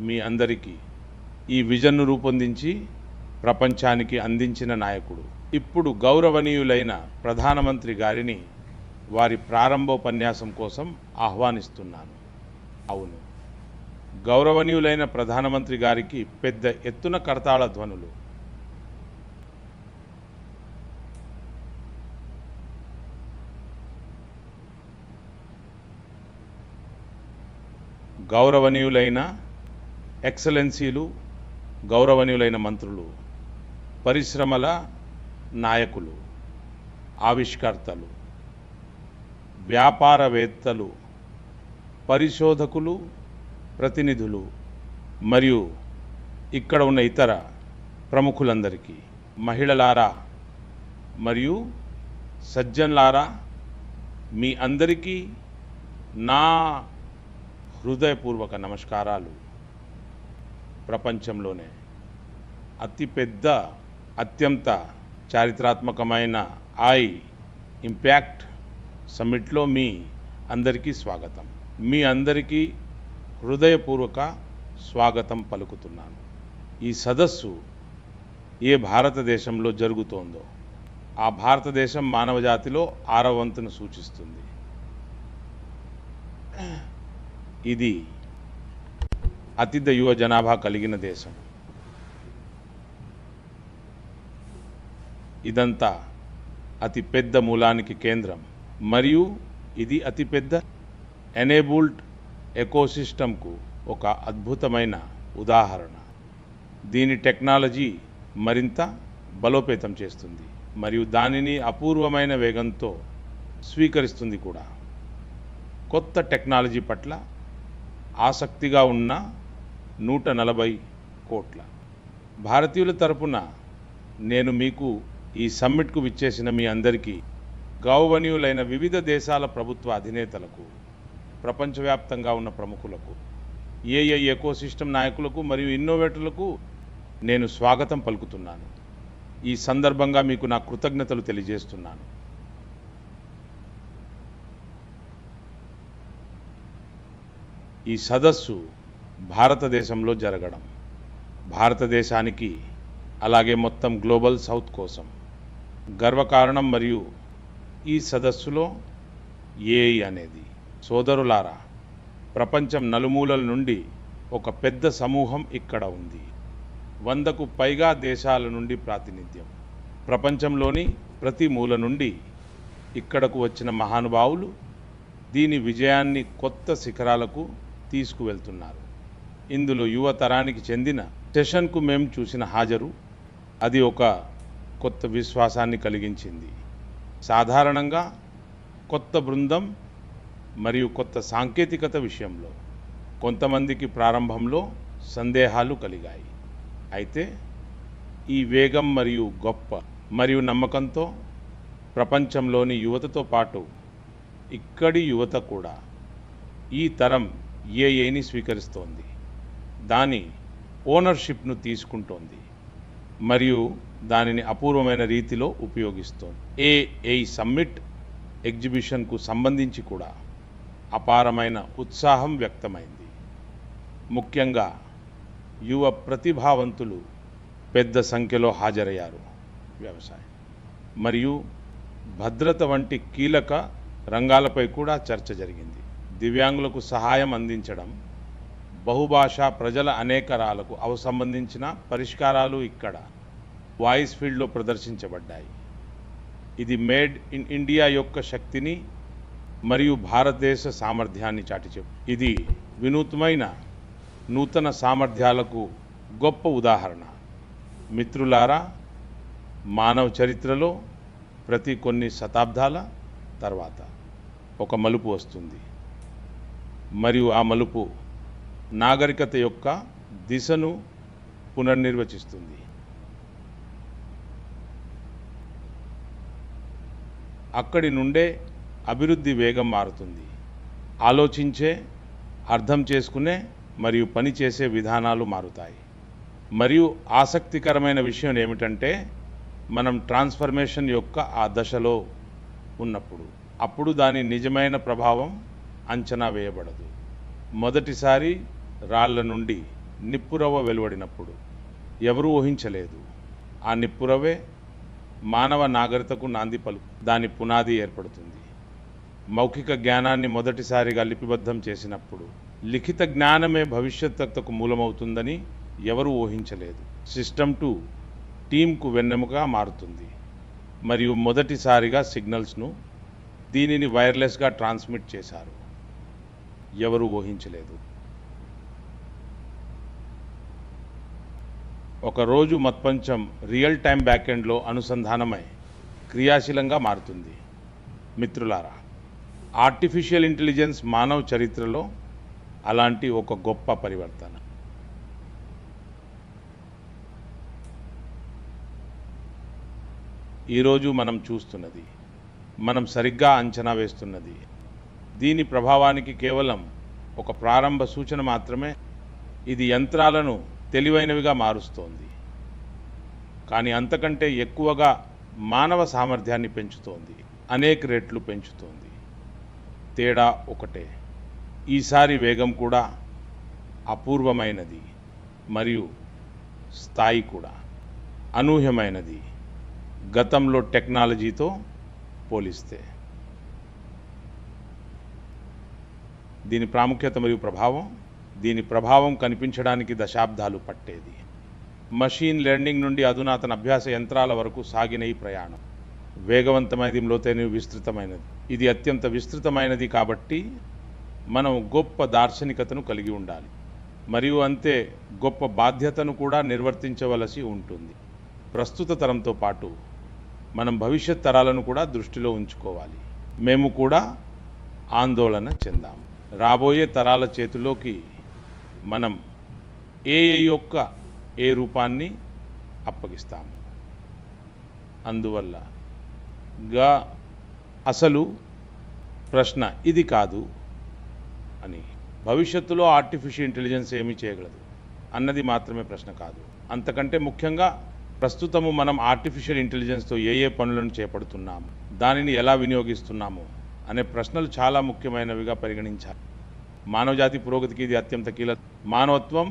మీ అందరికీ ఈ విజన్ను రూపొందించి ప్రపంచానికి అందించిన నాయకుడు. ఇప్పుడు గౌరవనీయులైన ప్రధానమంత్రి గారిని వారి ప్రారంభోపన్యాసం కోసం ఆహ్వానిస్తున్నాను. అవును గౌరవనీయులైన ప్రధానమంత్రి గారికి పెద్ద ఎత్తున కరతాళ ధ్వనులు. గౌరవనీయులైన ఎక్సలెన్సీలు గౌరవనీయులైన మంత్రులు పరిశ్రమల నాయకులు ఆవిష్కర్తలు వ్యాపారవేత్తలు పరిశోధకులు ప్రతినిధులు మరియు ఇక్కడ ఉన్న ఇతర ప్రముఖులందరికీ మహిళలారా మరియు సజ్జన్లారా మీ అందరికీ నా హృదయపూర్వక నమస్కారాలు. ప్రపంచంలోనే అతిపెద్ద అత్యంత చారిత్రాత్మకమైన ఐ ఇంపాక్ట్ సమ్మిట్లో మీ అందరికీ స్వాగతం. మీ అందరికీ హృదయపూర్వక స్వాగతం పలుకుతున్నాను. ఈ సదస్సు ఏ భారతదేశంలో జరుగుతోందో ఆ భారతదేశం మానవజాతిలో ఆరవంతును సూచిస్తుంది. ఇది అతిథ యువ జనాభా కలిగిన దేశం. ఇదంతా అతి పెద్ద మూలానికి కేంద్రం. మరియు ఇది అతిపెద్ద ఎనేబుల్డ్ ఎకోసిస్టమ్కు ఒక అద్భుతమైన ఉదాహరణ. దీని టెక్నాలజీ మరింత బలోపేతం చేస్తుంది. మరియు దానిని అపూర్వమైన వేగంతో స్వీకరిస్తుంది కూడా. కొత్త టెక్నాలజీ పట్ల ఆసక్తిగా ఉన్న నూట నలభై కోట్ల. భారతీయుల తరపున నేను మీకు ఈ సమ్మిట్కు విచ్చేసిన మీ అందరికీ గౌరవనీయులైన వివిధ దేశాల ప్రభుత్వ అధినేతలకు ప్రపంచవ్యాప్తంగా ఉన్న ప్రముఖులకు ఏఐ ఎకోసిస్టమ్ నాయకులకు మరియు ఇన్నోవేటర్లకు నేను స్వాగతం పలుకుతున్నాను. ఈ సందర్భంగా మీకు నా కృతజ్ఞతలు తెలియజేస్తున్నాను. ఈ సదస్సు భారతదేశంలో జరగడం. భారతదేశానికి అలాగే మొత్తం గ్లోబల్ సౌత్ కోసం గర్వకారణం మరియు ఈ సదస్సులో ఏఐ అనేది. సోదరులారా ప్రపంచం నలుమూలల నుండి ఒక పెద్ద సమూహం ఇక్కడ ఉంది. వందకు పైగా దేశాల నుండి ప్రాతినిధ్యం. ప్రపంచంలోని ప్రతి మూల నుండి ఇక్కడకు వచ్చిన మహానుభావులు దీని విజయాన్ని కొత్త శిఖరాలకు తీసుకువెళ్తున్నారు. ఇందులో యువతరానికి చెందిన సెషన్కు మేము చూసిన హాజరు. అది ఒక కొత్త విశ్వాసాన్ని కలిగించింది. సాధారణంగా కొత్త బృందం మరియు కొత్త సాంకేతికత విషయంలో కొంతమందికి ప్రారంభంలో సందేహాలు కలిగాయి. అయితే ఈ వేగం మరియు గొప్ప మరియు నమ్మకంతో ప్రపంచంలోని యువతతో పాటు ఇక్కడి యువత కూడా ఈ తరం ఏఐని స్వీకరిస్తోంది. దాని ఓనర్షిప్ను తీసుకుంటోంది. మరియు దానిని అపూర్వమైన రీతిలో ఉపయోగిస్తోంది. ఏఐ సమ్మిట్ ఎగ్జిబిషన్కు సంబంధించి కూడా అపారమైన ఉత్సాహం వ్యక్తమైంది. ముఖ్యంగా యువ ప్రతిభావంతులు పెద్ద సంఖ్యలో హాజరయ్యారు వ్యవసాయం. మరియు భద్రత వంటి కీలక రంగాలపై కూడా చర్చ జరిగింది. దివ్యాంగులకు సహాయం అందించడం బహుభాషా ప్రజల అనేకరాలకు అవ సంబంధించిన పరిష్కారాలు ఇక్కడ వాయిస్ ఫీల్డ్లో ప్రదర్శించబడ్డాయి. ఇది మేడ్ ఇన్ ఇండియా యొక్క శక్తిని మరియు భారతదేశ సామర్థ్యాన్ని చాటి చెప్పు. ఇది వినూత్నమైన నూతన సామర్థ్యాలకు గొప్ప ఉదాహరణ. మిత్రులారా మానవ చరిత్రలో ప్రతి కొన్ని శతాబ్దాల తర్వాత ఒక మలుపు వస్తుంది. మరియు ఆ మలుపు నాగరికత యొక్క దిశను పునర్నిర్వచిస్తుంది. అక్కడి నుండే అభివృద్ధి వేగం మారుతుంది. ఆలోచించే అర్థం చేసుకునే మరియు పనిచేసే విధానాలు మారుతాయి. మరియు ఆసక్తికరమైన విషయం ఏమిటంటే మనం ట్రాన్స్ఫర్మేషన్ యొక్క ఆ దశలో ఉన్నప్పుడు అప్పుడు దాని నిజమైన ప్రభావం అంచనా వేయబడదు. మొదటిసారి రాళ్ళ నుండి నిప్పురవ్వ వెలువడినప్పుడు ఎవరూ ఊహించలేదు. ఆ నిప్పురవ్వే మానవ నాగరికతకు నాంది పలు దాని పునాది ఏర్పడుతుంది. మౌఖిక జ్ఞానాన్ని మొదటిసారిగా లిపిబద్ధం చేసినప్పుడు లిఖిత జ్ఞానమే భవిష్యత్తకు మూలమవుతుందని ఎవరూ ఊహించలేదు. సిస్టమ్ టు టీంకు వెన్నెముగా మారుతుంది. మరియు మొదటిసారిగా సిగ్నల్స్ను దీనిని వైర్లెస్గా ట్రాన్స్మిట్ చేశారు. ఎవరు ఊహించలేదు. ఒకరోజు మత్పంచం రియల్ టైం బ్యాకెండ్లో అనుసంధానమై క్రియాశీలంగా మారుతుంది. మిత్రులారా ఆర్టిఫిషియల్ ఇంటెలిజెన్స్ మానవ చరిత్రలో అలాంటి ఒక గొప్ప పరివర్తన. ఈరోజు మనం చూస్తున్నది మనం సరిగ్గా అంచనా వేస్తున్నది దీని ప్రభావానికి కేవలం ఒక ప్రారంభ సూచన మాత్రమే. ఇది యంత్రాలను తెలివైనవిగా మారుస్తోంది. కానీ అంతకంటే ఎక్కువగా మానవ సామర్థ్యాన్ని పెంచుతోంది. అనేక రెట్లు పెంచుతోంది. తేడా ఒకటే. ఈసారి వేగం కూడా అపూర్వమైనది మరియు స్థాయి కూడా అనూహ్యమైనది. గతంలో టెక్నాలజీతో పోలిస్తే. దీని ప్రాముఖ్యత మరియు ప్రభావం దీని ప్రభావం కనిపించడానికి దశాబ్దాలు పట్టేది. మషీన్ లెర్నింగ్ నుండి అధునాతన అభ్యాస యంత్రాల వరకు సాగిన ఈ ప్రయాణం. వేగవంతమైనది లోతైనవి విస్తృతమైనది. ఇది అత్యంత విస్తృతమైనది కాబట్టి మనం గొప్ప దార్శనికతను కలిగి ఉండాలి. మరియు అంతే గొప్ప బాధ్యతను కూడా నిర్వర్తించవలసి ఉంటుంది. ప్రస్తుత తరంతో పాటు మనం భవిష్యత్ తరాలను కూడా దృష్టిలో ఉంచుకోవాలి. మేము కూడా ఆందోళన చెందాం రాబోయే తరాల చేతిలోకి మనం ఏ యొక్క ఏ రూపాన్ని అప్పగిస్తాము? అందువల్ల గా అసలు ప్రశ్న ఇది కాదు అని. భవిష్యత్తులో ఆర్టిఫిషియల్ ఇంటెలిజెన్స్ ఏమీ చేయగలదు అన్నది మాత్రమే ప్రశ్న కాదు. అంతకంటే ముఖ్యంగా ప్రస్తుతము మనం ఆర్టిఫిషియల్ ఇంటెలిజెన్స్తో ఏ ఏ పనులను చేపడుతున్నాము? దానిని ఎలా వినియోగిస్తున్నాము? అనే ప్రశ్నలు చాలా ముఖ్యమైనవిగా పరిగణించాలి. మానవజాతి పురోగతికి ఇది అత్యంత కీలక మానవత్వం.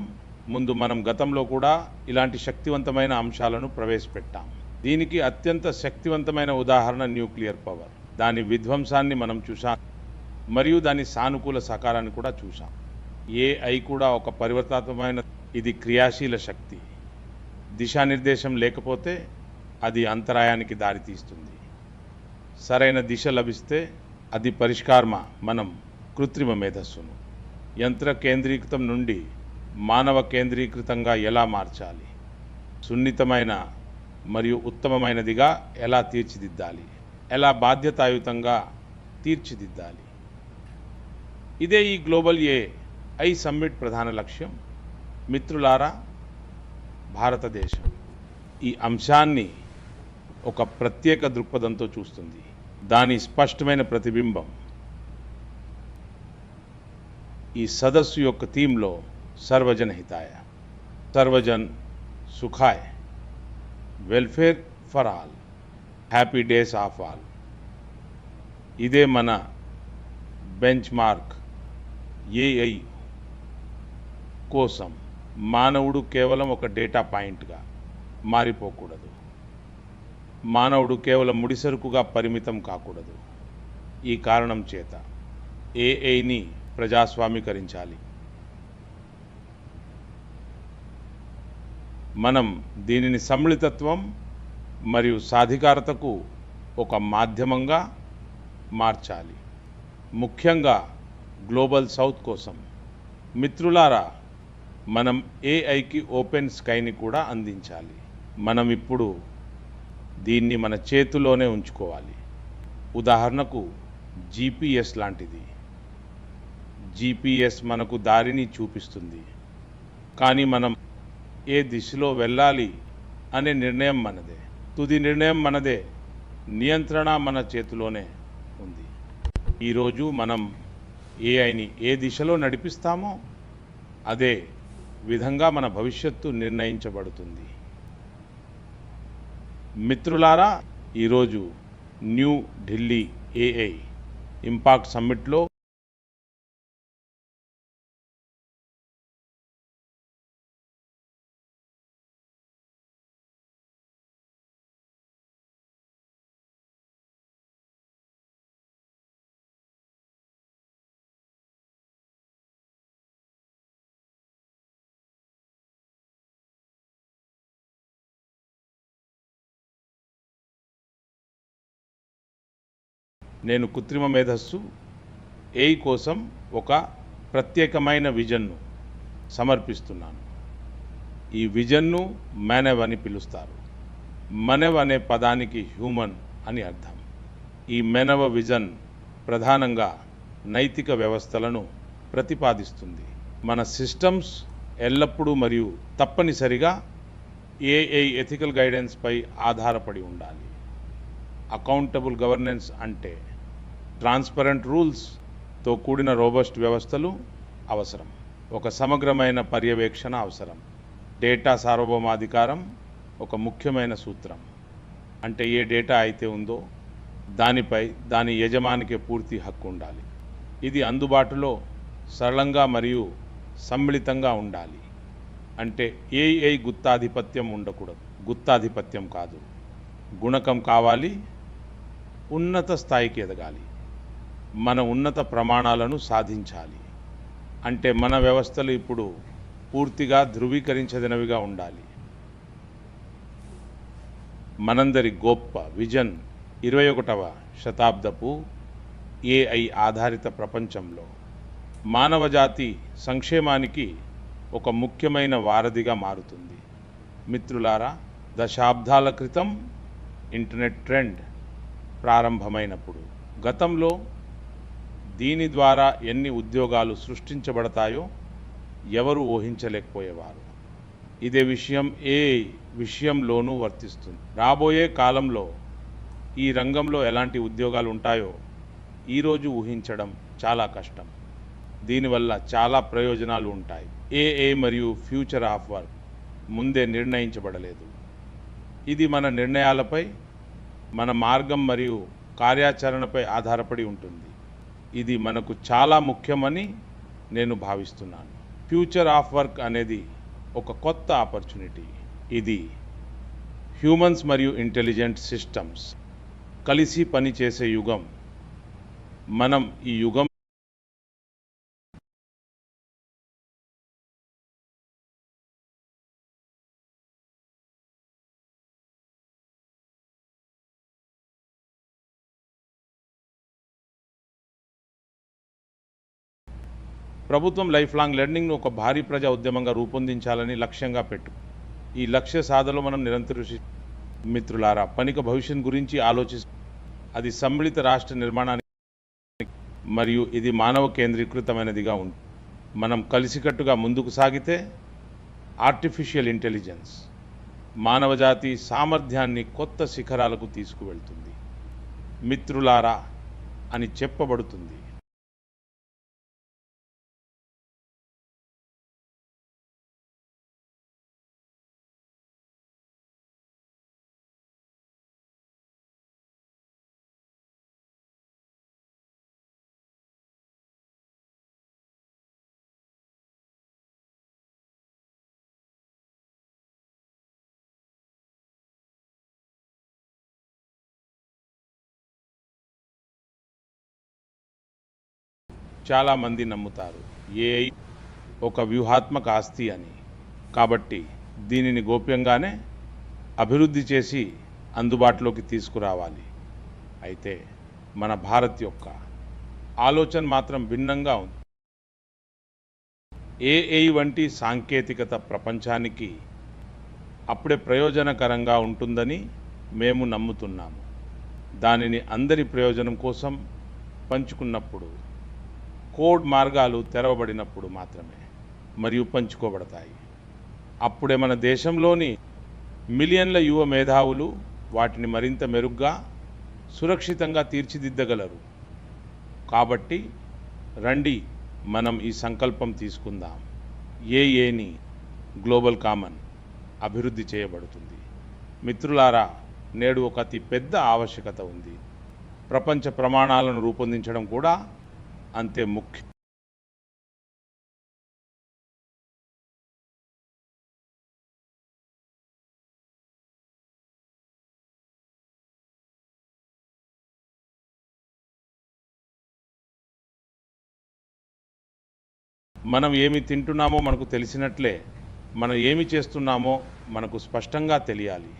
ముందు మనం గతంలో కూడా ఇలాంటి శక్తివంతమైన అంశాలను ప్రవేశపెట్టాం. దీనికి అత్యంత శక్తివంతమైన ఉదాహరణ న్యూక్లియర్ పవర్. దాని విధ్వంసాన్ని మనం చూసాం మరియు దాని సానుకూల సకారాన్ని కూడా చూసాం ఏఐ కూడా ఒక పరివర్తనాత్మకమైన ఇది క్రియాశీల శక్తి. దిశానిర్దేశం లేకపోతే అది అంతరాయానికి దారితీస్తుంది. సరైన దిశ లభిస్తే అది పరిష్కారమా మనం కృత్రిమ మేధస్సును. యంత్ర కేంద్రీకృతం నుండి మానవ కేంద్రీకృతంగా ఎలా మార్చాలి? సున్నితమైన మరియు ఉత్తమమైనదిగా ఎలా తీర్చిదిద్దాలి? ఎలా బాధ్యతాయుతంగా తీర్చిదిద్దాలి? ఇదే ఈ గ్లోబల్ ఏ ఐ సమ్మిట్ ప్రధాన లక్ష్యం. మిత్రులారా భారతదేశం ఈ అంశాన్ని ఒక ప్రత్యేక దృక్పథంతో చూస్తుంది. దాని స్పష్టమైన ప్రతిబింబం ఈ సదస్సు యొక్క థీమ్లో సర్వజన హితాయ సర్వజన్ సుఖాయ్ welfare for all happy days of all. ఇదే మన బెంచ్ మార్క్ ఏఐ కోసం మానవుడు కేవలం ఒక డేటా పాయింట్గా మారిపోకూడదు. మానవుడు కేవలం ముడిసరుకుగా పరిమితం కాకూడదు. ఈ కారణం చేత ఏఐని ప్రజాస్వామీకరించాలి. మనం దీనిని సమ్మిళితత్వం మరియు సాధికారతకు ఒక మాధ్యమంగా మార్చాలి. ముఖ్యంగా గ్లోబల్ సౌత్ కోసం. మిత్రులారా మనం ఏఐకి ఓపెన్ స్కైని కూడా అందించాలి. మనం ఇప్పుడు దీన్ని మన చేతిలోనే ఉంచుకోవాలి. ఉదాహరణకు జీపీఎస్ లాంటిది. జీపీఎస్ మనకు దారిని చూపిస్తుంది. కానీ మనం ఏ దిశలో వెళ్ళాలి అనే నిర్ణయం మనదే. తుది నిర్ణయం మనదే. నియంత్రణ మన చేతిలోనే ఉంది. ఈరోజు మనం ఏఐని ఏ దిశలో నడిపిస్తామో అదే విధంగా మన భవిష్యత్తు నిర్ణయించబడుతుంది. మిత్రులారా ఈరోజు న్యూ ఢిల్లీ ఏఐ ఇంపాక్ట్ సమ్మిట్లో నేను కృత్రిమ మేధస్సు ఏఐ కోసం ఒక ప్రత్యేకమైన విజన్ను సమర్పిస్తున్నాను. ఈ విజన్ను మెనవ్ అని పిలుస్తారు. మెనవ్ అనే పదానికి హ్యూమన్ అని అర్థం. ఈ మెనవ విజన్ ప్రధానంగా నైతిక వ్యవస్థలను ప్రతిపాదిస్తుంది. మన సిస్టమ్స్ ఎల్లప్పుడూ మరియు తప్పనిసరిగా ఏఐ ఎథికల్ గైడెన్స్పై ఆధారపడి ఉండాలి. అకౌంటబుల్ గవర్నెన్స్ అంటే ట్రాన్స్పరెంట్ రూల్స్తో కూడిన రోబస్ట్ వ్యవస్థలు అవసరం. ఒక సమగ్రమైన పర్యవేక్షణ అవసరం. డేటా సార్వభౌమాధికారం ఒక ముఖ్యమైన సూత్రం. అంటే ఏ డేటా అయితే ఉందో దానిపై దాని యజమానికి పూర్తి హక్కు ఉండాలి. ఇది అందుబాటులో సరళంగా మరియు సమ్మిళితంగా ఉండాలి. అంటే ఏఐ గుత్తాధిపత్యం ఉండకూడదు. గుత్తాధిపత్యం కాదు. గుణకం కావాలి. ఉన్నత స్థాయికి ఎదగాలి. మన ఉన్నత ప్రమాణాలను సాధించాలి. అంటే మన వ్యవస్థలు ఇప్పుడు పూర్తిగా ధృవీకరించదనవిగా ఉండాలి. మనందరి గొప్ప విజన్ ఇరవై ఒకటవ శతాబ్దపు ఏఐ ఆధారిత ప్రపంచంలో మానవజాతి సంక్షేమానికి ఒక ముఖ్యమైన వారధిగా మారుతుంది. మిత్రులారా దశాబ్దాల క్రితం ఇంటర్నెట్ ట్రెండ్ ప్రారంభమైనప్పుడు గతంలో దీని ద్వారా ఎన్ని ఉద్యోగాలు సృష్టించబడతాయో ఎవరు ఊహించలేకపోయేవారు. ఇదే విషయం ఏ విషయంలోనూ వర్తిస్తుంది. రాబోయే కాలంలో ఈ రంగంలో ఎలాంటి ఉద్యోగాలు ఉంటాయో ఈరోజు ఊహించడం చాలా కష్టం. దీనివల్ల చాలా ప్రయోజనాలు ఉంటాయి. ఏఏ మరియు ఫ్యూచర్ ఆఫ్ వర్క్ ముందే నిర్ణయించబడలేదు. ఇది మన నిర్ణయాలపై మన మార్గం మరియు కార్యాచరణపై ఆధారపడి ఉంటుంది. ఇది మనకు చాలా ముఖ్యమని నేను భావిస్తున్నాను. ఫ్యూచర్ ఆఫ్ వర్క్ అనేది ఒక కొత్త ఆపర్చునిటీ. ఇది హ్యూమన్స్ మరియు ఇంటెలిజెంట్ సిస్టమ్స్ కలిసి పనిచేసే యుగం. మనం ఈ యుగం ప్రభుత్వం లైఫ్ లాంగ్ లెర్నింగ్ను ఒక భారీ ప్రజా ఉద్యమంగా రూపొందించాలని లక్ష్యంగా పెట్టు. ఈ లక్ష్య సాధనలో మనం నిరంతర మిత్రులారా పనిక భవిష్యత్ గురించి ఆలోచి అది సమ్మిళిత రాష్ట్ర నిర్మాణానికి మరియు ఇది మానవ కేంద్రీకృతమైనదిగా ఉంది మనం కలిసికట్టుగా ముందుకు సాగితే ఆర్టిఫిషియల్ ఇంటెలిజెన్స్ మానవజాతి సామర్థ్యాన్ని కొత్త శిఖరాలకు తీసుకువెళ్తుంది. మిత్రులారా అని చెప్పబడుతుంది. చాలామంది నమ్ముతారు. ఏఐ ఒక వ్యూహాత్మక ఆస్తి అని. కాబట్టి దీనిని గోప్యంగానే అభివృద్ధి చేసి అందుబాటులోకి తీసుకురావాలి. అయితే మన భారత్ యొక్క ఆలోచన మాత్రం భిన్నంగా ఉంది. ఏఐ వంటి సాంకేతికత ప్రపంచానికి అప్పుడే ప్రయోజనకరంగా ఉంటుందని మేము నమ్ముతున్నాము. దానిని అందరి ప్రయోజనం కోసం పంచుకున్నప్పుడు కోడ్ మార్గాలు తెరవబడినప్పుడు మాత్రమే మరియు పంచుకోబడతాయి అప్పుడే మన దేశంలోని మిలియన్ల యువ మేధావులు వాటిని మరింత మెరుగ్గా సురక్షితంగా తీర్చిదిద్దగలరు. కాబట్టి రండి మనం ఈ సంకల్పం తీసుకుందాం. ఏఏని గ్లోబల్ కామన్ అభివృద్ధి చేయబడుతుంది. మిత్రులారా నేడు ఒక అతి పెద్ద ఆవశ్యకత ఉంది. ప్రపంచ ప్రమాణాలను రూపొందించడం కూడా అంతే ముఖ్యం. మనం ఏమి తింటున్నామో మనకు తెలిసినట్లే మనం ఏమి చేస్తున్నామో మనకు స్పష్టంగా తెలియాలి.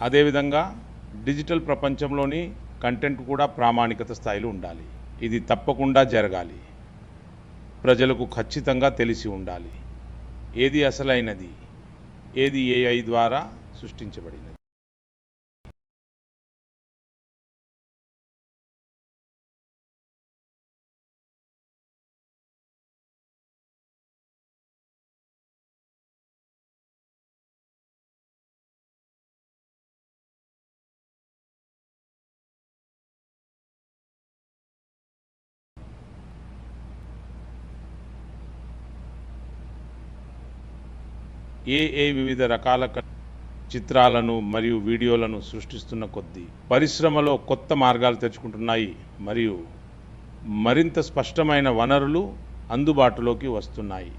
అదేవిధంగా డిజిటల్ ప్రపంచంలోని కంటెంట్ కూడా ప్రామాణికత స్థాయిలో ఉండాలి. ఇది తప్పకుండా జరగాలి. ప్రజలకు ఖచ్చితంగా తెలిసి ఉండాలి. ఏది అసలైనది? ఏది ఏఐ ద్వారా సృష్టించబడినది? ఏఏ వివిధ రకాల చిత్రాలను మరియు వీడియోలను సృష్టిస్తున్న కొద్దీ పరిశ్రమలో కొత్త మార్గాలు తెరుచుకుంటున్నాయి మరియు మరింత స్పష్టమైన వనరులు అందుబాటులోకి వస్తున్నాయి.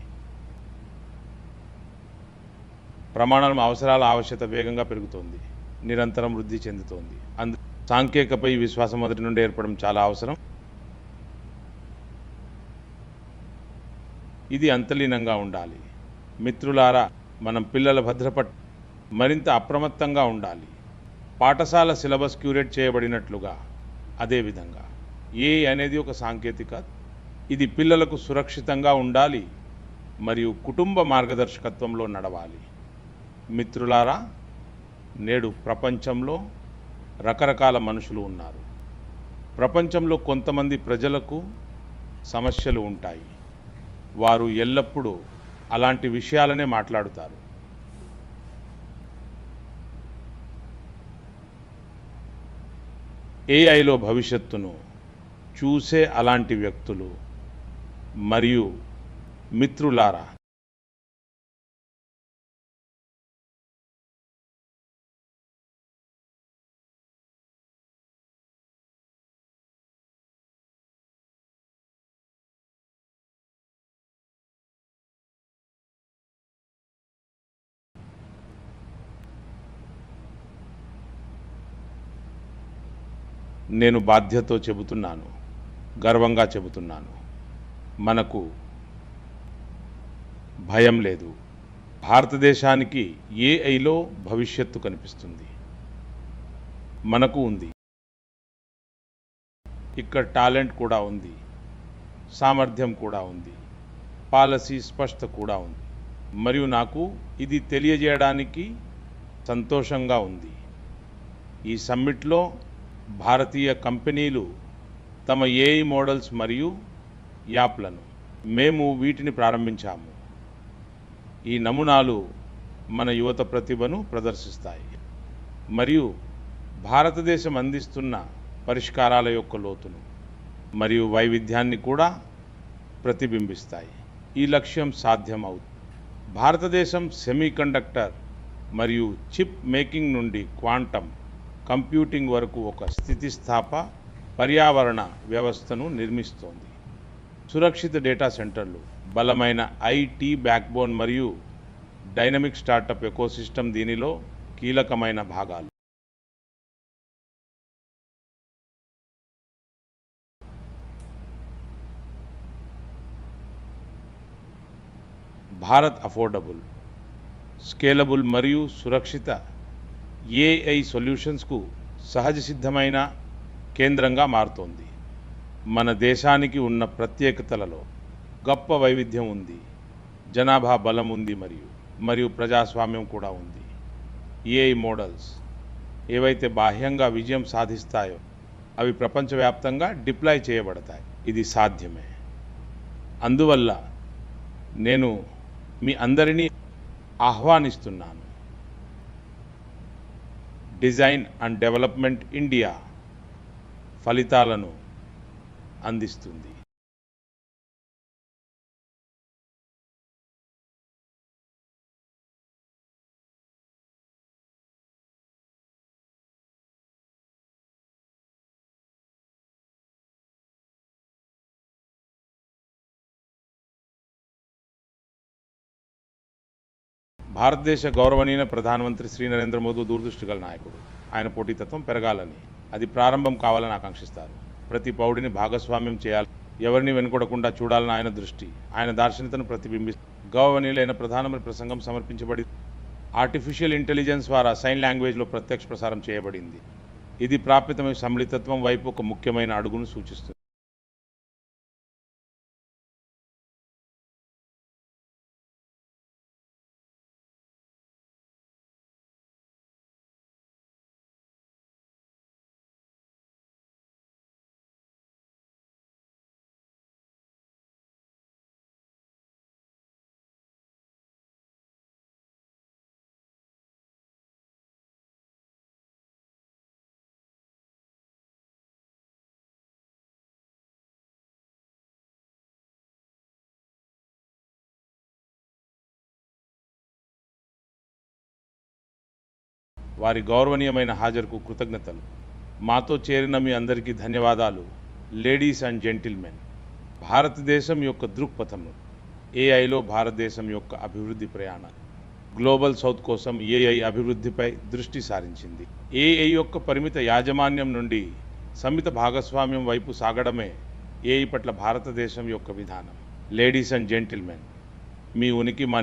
ప్రమాణాల అవసరాల ఆవశ్యకత వేగంగా పెరుగుతోంది. నిరంతరం వృద్ధి చెందుతోంది. అందు సాంకేతికపై విశ్వాసం మొదటి నుండి ఏర్పడడం చాలా అవసరం. ఇది అంతలీనంగా ఉండాలి. మిత్రులారా మనం పిల్లల భద్రపట్ మరింత అప్రమత్తంగా ఉండాలి. పాఠశాల సిలబస్ క్యూరేట్ చేయబడినట్లుగా అదేవిధంగా ఏ అనేది ఒక సాంకేతిక ఇది పిల్లలకు సురక్షితంగా ఉండాలి మరియు కుటుంబ మార్గదర్శకత్వంలో నడవాలి. మిత్రులారా నేడు ప్రపంచంలో రకరకాల మనుషులు ఉన్నారు. ప్రపంచంలో కొంతమంది ప్రజలకు సమస్యలు ఉంటాయి. వారు ఎల్లప్పుడూ అలాంటి విషయాలనే మాట్లాడుతారు. ఏఐలో భవిష్యత్తును చూసే అలాంటి వ్యక్తులు మరియు మిత్రులారా నేను బాధ్యతతో చెబుతున్నాను గర్వంగా చెబుతున్నాను. మనకు భయం లేదు. భారతదేశానికి ఏఐలో భవిష్యత్తు కనిపిస్తుంది. మనకు ఉంది. ఇక్కడ టాలెంట్ కూడా ఉంది. సామర్థ్యం కూడా ఉంది. పాలసీ స్పష్ట కూడా ఉంది. మరియు నాకు ఇది తెలియజేయడానికి సంతోషంగా ఉంది. ఈ సమ్మిట్లో భారతీయ కంపెనీలు తమ ఏఐ మోడల్స్ మరియు యాప్లను మేము వీటిని ప్రారంభించాము. ఈ నమూనాలు మన యువత ప్రతిభను ప్రదర్శిస్తాయి మరియు భారతదేశం అందిస్తున్న పరిష్కారాల యొక్క లోతును మరియు వైవిధ్యాన్ని కూడా ప్రతిబింబిస్తాయి. ఈ లక్ష్యం సాధ్యం అవుతుంది భారతదేశం సెమీకండక్టర్ మరియు చిప్ మేకింగ్ నుండి క్వాంటం కంప్యూటింగ్ వరకు ఒక స్థితిస్థాప పర్యావరణ వ్యవస్థను నిర్మిస్తోంది. సురక్షిత డేటా సెంటర్లు బలమైన ఐటీ బ్యాక్బోన్ మరియు డైనమిక్ స్టార్టప్ ఎకోసిస్టమ్ దీనిలో కీలకమైన భాగాలు. భారత్ అఫోర్డబుల్ స్కేలబుల్ మరియు సురక్షిత ఏఐ సొల్యూషన్స్కు సహజ సిద్ధమైన కేంద్రంగా మారుతోంది. మన దేశానికి ఉన్న ప్రత్యేకతలలో గొప్ప వైవిధ్యం ఉంది. జనాభా బలం ఉంది మరియు మరియు ప్రజాస్వామ్యం కూడా ఉంది. ఏఐ మోడల్స్ ఏవైతే బాహ్యంగా విజయం సాధిస్తాయో అవి ప్రపంచవ్యాప్తంగా డిప్లాయ్ చేయబడతాయి. ఇది సాధ్యమే. అందువల్ల నేను మీ అందరినీ ఆహ్వానిస్తున్నాను. డిజైన్ అండ్ డెవలప్మెంట్ ఇండియా ఫలితాలను అందిస్తుంది. భారతదేశ గౌరవనీయ ప్రధానమంత్రి శ్రీ నరేంద్ర మోదీ దూరదృష్టి గల నాయకుడు. ఆయన పోటీతత్వం పెరగాలని. అది ప్రారంభం కావాలని ఆకాంక్షిస్తారు. ప్రతి పౌడిని భాగస్వామ్యం చేయాలి. ఎవరిని వెనుకొడకుండా చూడాలని ఆయన దృష్టి. ఆయన దార్శనికతను ప్రతిబింబి గౌరవనీయులైన ప్రధానమంత్రి ప్రసంగం సమర్పించబడి ఆర్టిఫిషియల్ ఇంటెలిజెన్స్ ద్వారా సైన్ లాంగ్వేజ్లో ప్రత్యక్ష ప్రసారం చేయబడింది. ఇది ప్రాప్యతమైన సమ్మిళితత్వం వైపు ఒక ముఖ్యమైన అడుగును సూచిస్తుంది. వారి గౌరవనీయమైన హాజరుకు కృతజ్ఞతలు. మాతో చేరిన మీ అందరికీ ధన్యవాదాలు లేడీస్ అండ్ జెంటిల్మెన్. భారతదేశం యొక్క దృక్పథం ఏఐలో భారతదేశం యొక్క అభివృద్ధి ప్రయాణం గ్లోబల్ సౌత్ కోసం ఏఐ అభివృద్ధిపై దృష్టి సారించింది. ఏఐ యొక్క పరిమిత యాజమాన్యం నుండి సమిత భాగస్వామ్యం వైపు సాగడమే ఏఐ పట్ల భారతదేశం యొక్క విధానం. లేడీస్ అండ్ జెంటిల్మెన్ మీ ఉనికి మా